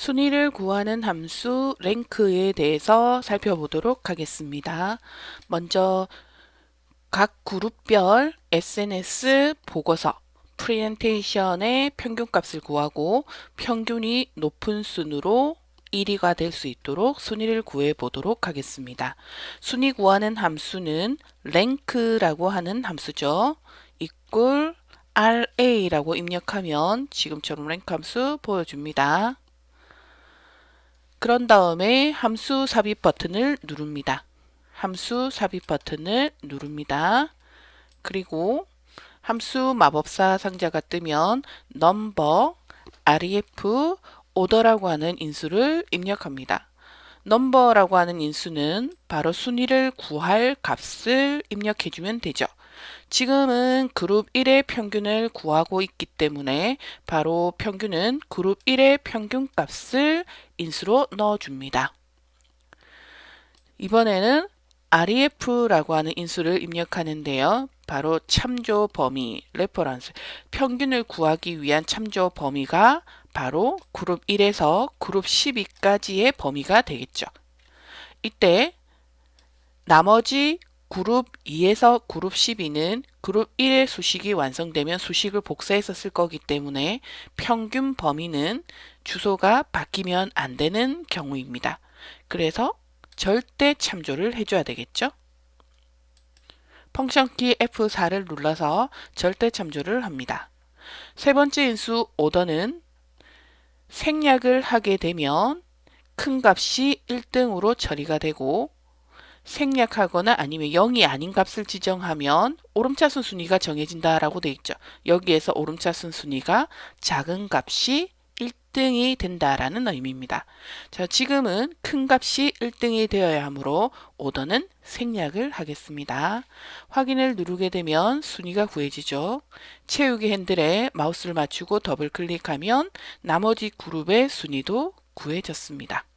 순위를 구하는 함수 랭크에 대해서 살펴보도록 하겠습니다. 먼저 각 그룹별 SNS 보고서 프리젠테이션의 평균값을 구하고 평균이 높은 순으로 1위가 될 수 있도록 순위를 구해 보도록 하겠습니다. 순위 구하는 함수는 랭크라고 하는 함수죠. equal RA라고 입력하면 지금처럼 랭크 함수 보여줍니다. 그런 다음에 함수 삽입 버튼을 누릅니다. 함수 삽입 버튼을 누릅니다. 그리고 함수 마법사 상자가 뜨면 number, ref, order라고 하는 인수를 입력합니다. Number라고 하는 인수는 바로 순위를 구할 값을 입력해주면 되죠. 지금은 그룹 1의 평균을 구하고 있기 때문에 바로 평균은 그룹 1의 평균 값을 인수로 넣어줍니다. 이번에는 REF라고 하는 인수를 입력하는데요. 바로 참조 범위, 레퍼런스, 평균을 구하기 위한 참조 범위가 바로 그룹 1에서 그룹 12까지의 범위가 되겠죠. 이때 나머지 그룹 2에서 그룹 12는 그룹 1의 수식이 완성되면 수식을 쓸 거기 때문에 평균 범위는 주소가 바뀌면 안 되는 경우입니다. 그래서 절대 참조를 해줘야 되겠죠. 펑션 키 F4를 눌러서 절대 참조를 합니다. 세 번째 인수 오더는 생략을 하게 되면 큰 값이 1등으로 처리가 되고 생략하거나 아니면 0이 아닌 값을 지정하면 오름차순 순위가 정해진다라고 되어 있죠. 여기에서 오름차순 순위가 작은 값이 1등이 된다라는 의미입니다. 자, 지금은 큰 값이 1등이 되어야 하므로 오더는 생략을 하겠습니다. 확인을 누르게 되면 순위가 구해지죠. 채우기 핸들에 마우스를 맞추고 더블 클릭하면 나머지 그룹의 순위도 구해졌습니다.